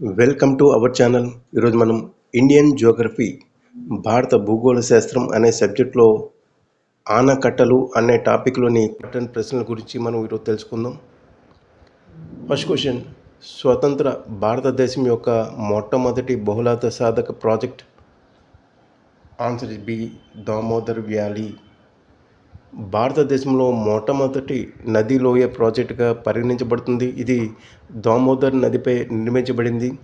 Welcome to our channel. ఈరోజు మనం Indian Geography భారత భూగోళ శాస్త్రం అనే సబ్జెక్ట్లో ఆనకట్టలు అనే టాపిక్లోని ఇంపార్టెంట్ ప్రశ్నల గురించి మనం ఈరోజు తెలుసుకుందాం. ఫస్ట్ క్వశ్చన్ స్వతంత్ర భారతదేశం యొక్క మొట్టమొదటి బహుళార్థ సాధక project? Answer is B Damodar valley. భారతదేశంలో మొట్టమొదటి నది లోయ ప్రాజెక్టుగా పరిగణించబడుతుంది. ఇది దామోదర్ నదిపై నిర్మించబడింది.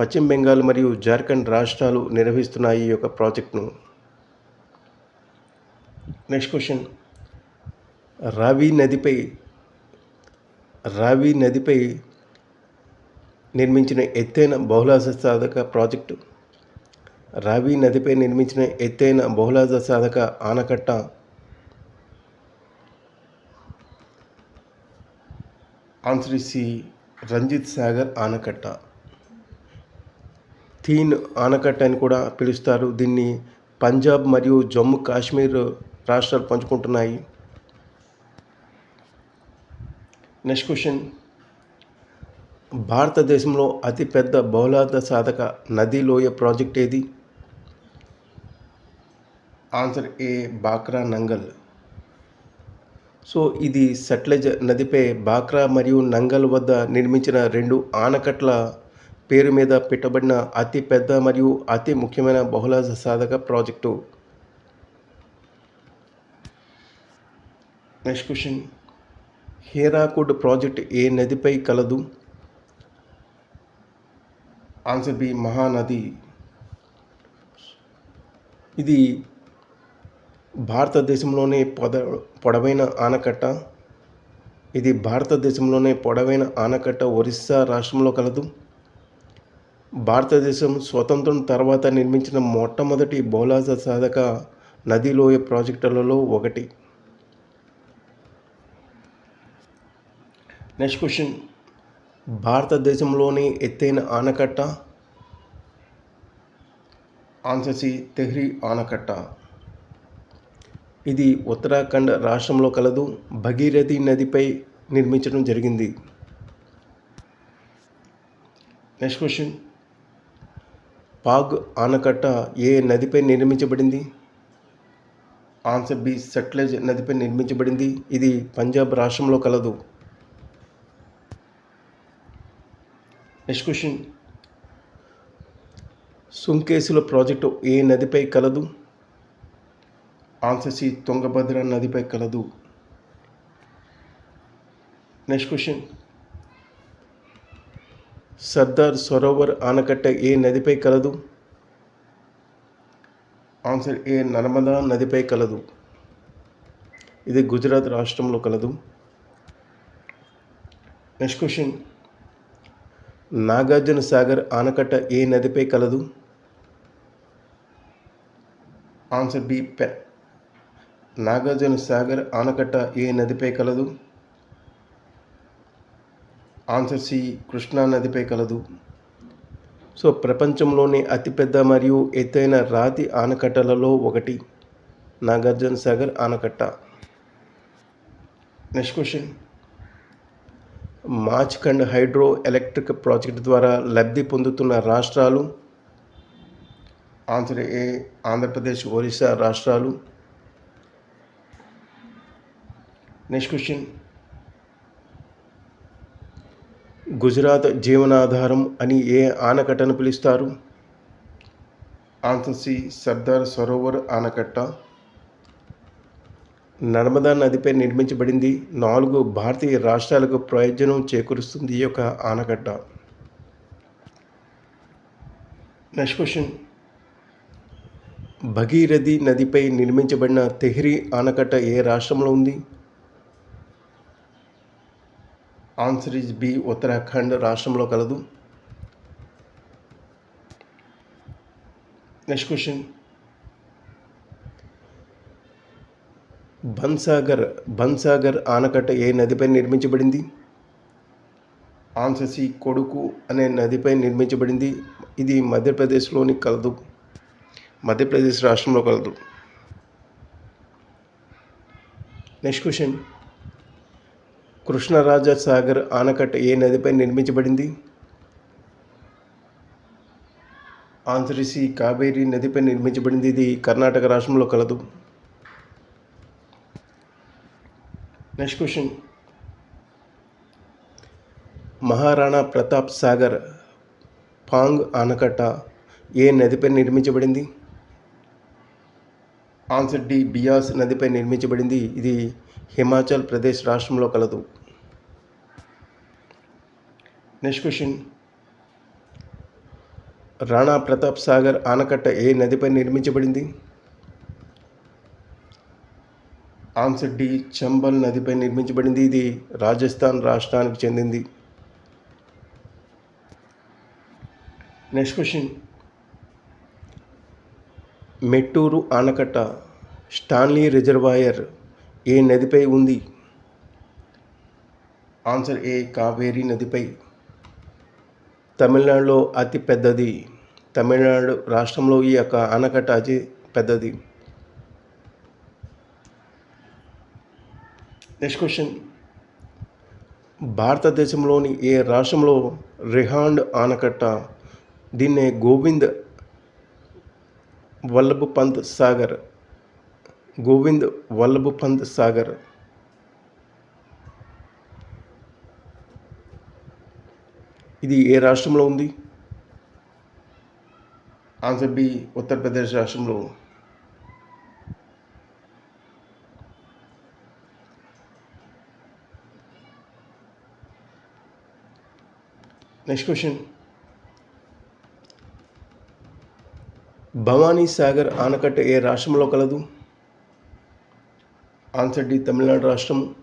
పశ్చిమ బెంగాల్ మరియు జార్ఖండ్ రాష్ట్రాలు నిర్వహిస్తున్నాయి ఈ యొక్క ప్రాజెక్టును. Next question. రావి నదిపై రావి నదిపై నిర్మించిన ఎత్తైన బహుళాస సాధక ప్రాజెక్టు. రావి నదిపై నిర్మించిన ఎత్తైన బహుళార్థ సాధక ఆనకట్ట ఆన్సర్ సి రంజిత్ సాగర్ ఆనకట్ట. థీన్ ఆనకట్ట అని కూడా పిలుస్తారు. దీన్ని పంజాబ్ మరియు జమ్మూ కాశ్మీర్ రాష్ట్రాలు పంచుకుంటున్నాయి. Next question. భారతదేశంలో అతిపెద్ద బహుళార్థ సాధక నదీ లోయ ప్రాజెక్ట్ ఏది? Answer A Bhakra Nangal. So ఇది సట్లెజ్ నదిపై బాక్రా మరియు నంగల్ వద్ద నిర్మించిన రెండు ఆనకట్ల పేరు మీద పెట్టబడిన అతి పెద్ద మరియు అతి ముఖ్యమైన బహుళ సాధక project. Next question Hirakud project ఏ నదిపై కలదు? Answer B Mahanadi. ఇది భారతదేశంలోనే పొద పొడవైన ఆనకట్ట. ఇది భారతదేశంలోనే పొడవైన ఆనకట్ట ఒరిస్సా రాష్ట్రంలో కలదు. భారతదేశం స్వతంత్రం తర్వాత నిర్మించిన మొట్టమొదటి బౌలాస సాధక నదిలోయ ప్రాజెక్టులలో ఒకటి. Next question. భారతదేశంలోని ఎత్తైన ఆనకట్ట? ఆన్సర్ సి తెహ్రీ ఆనకట్ట. ఇది ఉత్తరాఖండ్ రాష్ట్రంలో కలదు. భగీరథి నదిపై నిర్మించడం జరిగింది. నెక్స్ట్ క్వశ్చన్ పాగ్ ఆనకట్ట ఏ నదిపై నిర్మించబడింది? ఆన్సర్ బి సట్లెజ్ నదిపై నిర్మించబడింది. ఇది పంజాబ్ రాష్ట్రంలో కలదు. నెక్స్ట్ క్వశ్చన్ సుంకేసుల ప్రాజెక్టు ఏ నదిపై కలదు? ఆన్సర్ సి తుంగభద్ర నదిపై కలదు. నెక్స్ట్ క్వశ్చన్ సర్దార్ సరోవర్ ఆనకట్ట ఏ నదిపై కలదు? ఆన్సర్ ఏ నర్మదా నదిపై కలదు. ఇది గుజరాత్ రాష్ట్రంలో కలదు. నెక్స్ట్ క్వశ్చన్ నాగార్జున సాగర్ ఆనకట్ట ఏ నదిపై కలదు? ఆన్సర్ బి పె నాగార్జున సాగర్ ఆనకట్ట ఏ నదిపై కలదు? ఆన్సర్ సి కృష్ణా నదిపై కలదు. సో ప్రపంచంలోని అతిపెద్ద మరియు ఎత్తైన రాతి ఆనకట్టలలో ఒకటి నాగార్జున సాగర్ ఆనకట్ట. Next question Machkund hydro electric project ద్వారా లబ్ధి పొందుతున్న రాష్ట్రాలు? ఆంధ్ర ఏ ఆంధ్రప్రదేశ్ ఒరిస్సా రాష్ట్రాలు. నెక్స్ట్ క్వశ్చన్ గుజరాత్ జీవనాధారం అని ఏ ఆనకట్టను పిలుస్తారు? ఆన్సర్ సి సర్దార్ సరోవర్ ఆనకట్ట నర్మదా నదిపై నిర్మించబడింది నాలుగు భారతీయ రాష్ట్రాలకు ప్రయోజనం చేకూరుస్తుంది ఈ యొక్క ఆనకట్ట. నెక్స్ట్ క్వశ్చన్ భగీరథి నదిపై నిర్మించబడిన తెహ్రీ ఆనకట్ట ఏ రాష్ట్రంలో ఉంది? ఆన్సర్ ఇస్ బి ఉత్తరాఖండ్ రాష్ట్రంలో కలదు. నెక్స్ట్ క్వశ్చన్ బన్సాగర్ బన్సాగర్ ఆనకట్ట ఏ నదిపై నిర్మించబడింది? ఆన్సర్ సి కొడుకు అనే నదిపై నిర్మించబడింది. ఇది మధ్యప్రదేశ్లోని కలదు. మధ్యప్రదేశ్ రాష్ట్రంలో కలదు. నెక్స్ట్ క్వశ్చన్ కృష్ణరాజ సాగర్ ఆనకట్ట ఏ నదిపై నిర్మించబడింది? ఆన్సర్ కావేరి కావేరీ నదిపై నిర్మించబడింది. ఇది కర్ణాటక రాష్ట్రంలో కలదు. నెక్స్ట్ క్వశ్చన్ మహారాణా ప్రతాప్ సాగర్ పాంగ్ ఆనకట్ట ఏ నదిపై నిర్మించబడింది? ఆన్సర్ డి బియాస్ నదిపై నిర్మించబడింది. ఇది హిమాచల్ ప్రదేశ్ రాష్ట్రంలో కలదు. నెక్స్ట్ క్వశ్చన్ రాణా ప్రతాప్ సాగర్ ఆనకట్ట ఏ నదిపై నిర్మించబడింది? ఆన్సర్ డి చంబల్ నదిపై నిర్మించబడింది. ఇది రాజస్థాన్ రాష్ట్రానికి చెందింది. నెక్స్ట్ క్వశ్చన్ మెట్టూరు ఆనకట్ట స్టాన్లీ రిజర్వాయర్ ఏ నదిపై ఉంది? ఆన్సర్ ఏ కావేరీ నదిపై. తమిళనాడులో అతి పెద్దది. తమిళనాడు రాష్ట్రంలో ఈ యొక్క ఆనకట్ట అతి పెద్దది. నెక్స్ట్ క్వశ్చన్ భారతదేశంలోని ఏ రాష్ట్రంలో రిహాండ్ ఆనకట్ట? దీన్నే గోవింద్ వల్లభ్ పంత్ సాగర్. గోవింద్ వల్లభ్ పంత్ సాగర్. ఇది ఏ రాష్ట్రంలో ఉంది? ఆన్సర్ బి ఉత్తరప్రదేశ్ రాష్ట్రంలో. నెక్స్ట్ క్వశ్చన్ భవానీ సాగర్ ఆనకట్ట ఏ రాష్ట్రంలో కలదు? ఆన్సర్ డి తమిళనాడు రాష్ట్రం.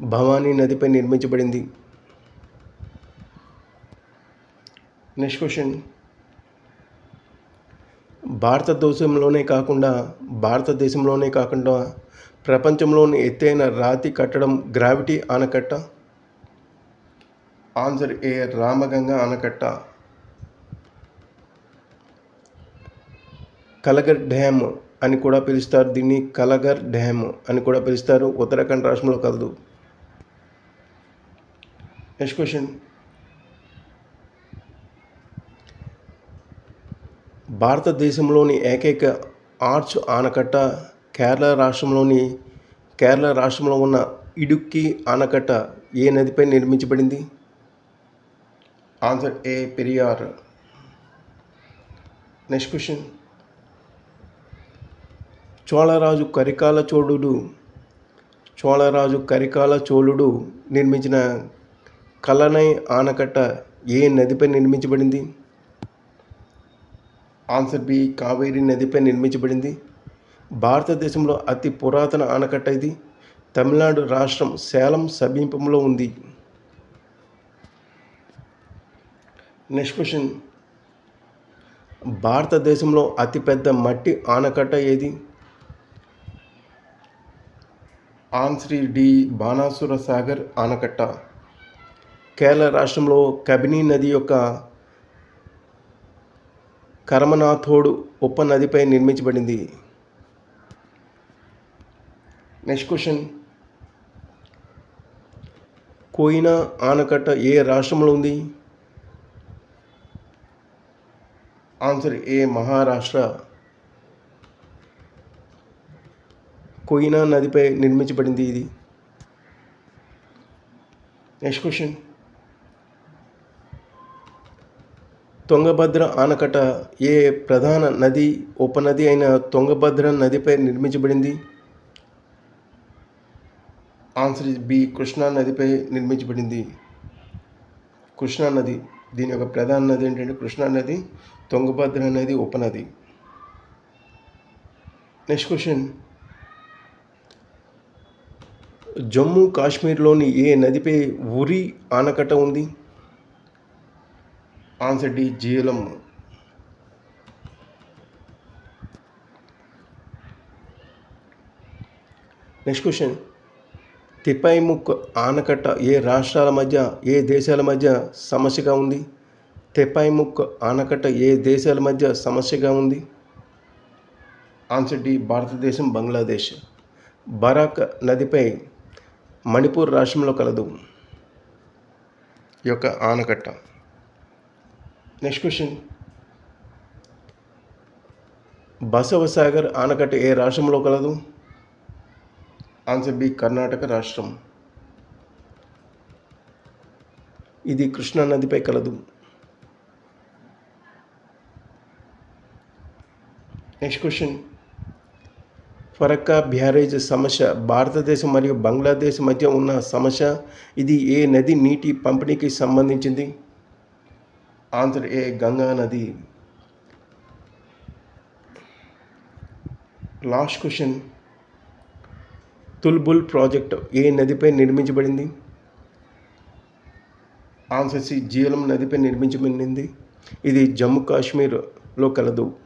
భవానీ నదిపై నిర్మించబడింది. నెక్స్ట్ క్వశ్చన్ భారతదేశంలోనే కాకుండా భారతదేశంలోనే కాకుండా ప్రపంచంలోని ఎత్తైన రాతి కట్టడం గ్రావిటీ ఆనకట్ట? ఆన్సర్ ఏ రామగంగ ఆనకట్ట. కలగర్ డ్యామ్ అని కూడా పిలుస్తారు. దీన్ని కలగర్ డ్యామ్ అని కూడా పిలుస్తారు. ఉత్తరాఖండ్ రాష్ట్రంలో కలదు. నెక్స్ట్ క్వశ్చన్ భారతదేశంలోని ఏకైక ఆర్చ్ ఆనకట్ట కేరళ రాష్ట్రంలోని కేరళ రాష్ట్రంలో ఉన్న ఇడుక్కి ఆనకట్ట ఏ నదిపై నిర్మించబడింది? Answer A Periyar. Next question. చోళరాజు Karikala చోళుడు చోళరాజు కరికాల చోళుడు నిర్మించిన కలనై ఆనకట్ట ఏ నదిపై నిర్మించబడింది? ఆన్సర్ బి కావేరీ నదిపై నిర్మించబడింది. భారతదేశంలో అతి పురాతన ఆనకట్ట ఇది. తమిళనాడు రాష్ట్రం సేలం సమీపంలో ఉంది. Next question. భారతదేశంలో అతిపెద్ద మట్టి ఆనకట్ట ఏది? ఆన్సర్ డి బాణాసుర సాగర్ ఆనకట్ట. కేరళ రాష్ట్రంలో కబినీ నది యొక్క కర్మనాథోడు ఉప నదిపై నిర్మించబడింది. నెక్స్ట్ క్వశ్చన్ కోయినా ఆనకట్ట ఏ రాష్ట్రంలో ఉంది? ఆన్సర్ ఏ మహారాష్ట్ర. కోయినా నదిపై నిర్మించబడింది ఇది. నెక్స్ట్ క్వశ్చన్ తుంగభద్ర ఆనకట్ట ఏ ప్రధాన నది ఉపనది అయిన తుంగభద్ర నదిపై నిర్మించబడింది? ఆన్సర్ ఇస్ బి కృష్ణా నదిపై నిర్మించబడింది. కృష్ణా నది. దీని యొక్క ప్రధాన నది ఏంటంటే కృష్ణా నది తుంగభద్ర నది ఉపనది. నెక్స్ట్ క్వశ్చన్ జమ్మూ కాశ్మీర్లోని ఏ నదిపై ఉరి ఆనకట్ట ఉంది? Answer D Jhelum. Next question. Tipaimukh ఆనకట్ట ఏ రాష్ట్రాల మధ్య ఏ దేశాల మధ్య సమస్యగా ఉంది? తెపాయిముక్ ఆనకట్ట ఏ దేశాల మధ్య సమస్యగా ఉంది? ఆన్సర్ డి భారతదేశం బంగ్లాదేశ్. బరాక్ నదిపై మణిపూర్ రాష్ట్రంలో కలదు. ఈ యొక్క ఆనకట్ట. నెక్స్ట్ క్వశ్చన్ బసవసాగర్ ఆనకట్ట ఏ రాష్ట్రంలో కలదు? ఆన్సర్ బి కర్ణాటక రాష్ట్రం. ఇది కృష్ణా నదిపై కలదు. నెక్స్ట్ క్వశ్చన్ ఫరక్కా బ్యారేజ్ సమస్య భారతదేశం మరియు బంగ్లాదేశ్ మధ్య ఉన్న సమస్య ఇది ఏ నది నీటి పంపిణీకి సంబంధించింది? ఆన్సర్ ఏ గంగా నది? Last question. తుల్బుల్ ప్రాజెక్ట్ ఏ నదిపై నిర్మించబడింది? ఆన్సర్ సి జీలం నదిపై నిర్మించబడింది. ఇది జమ్మూ కాశ్మీర్లో కలదు.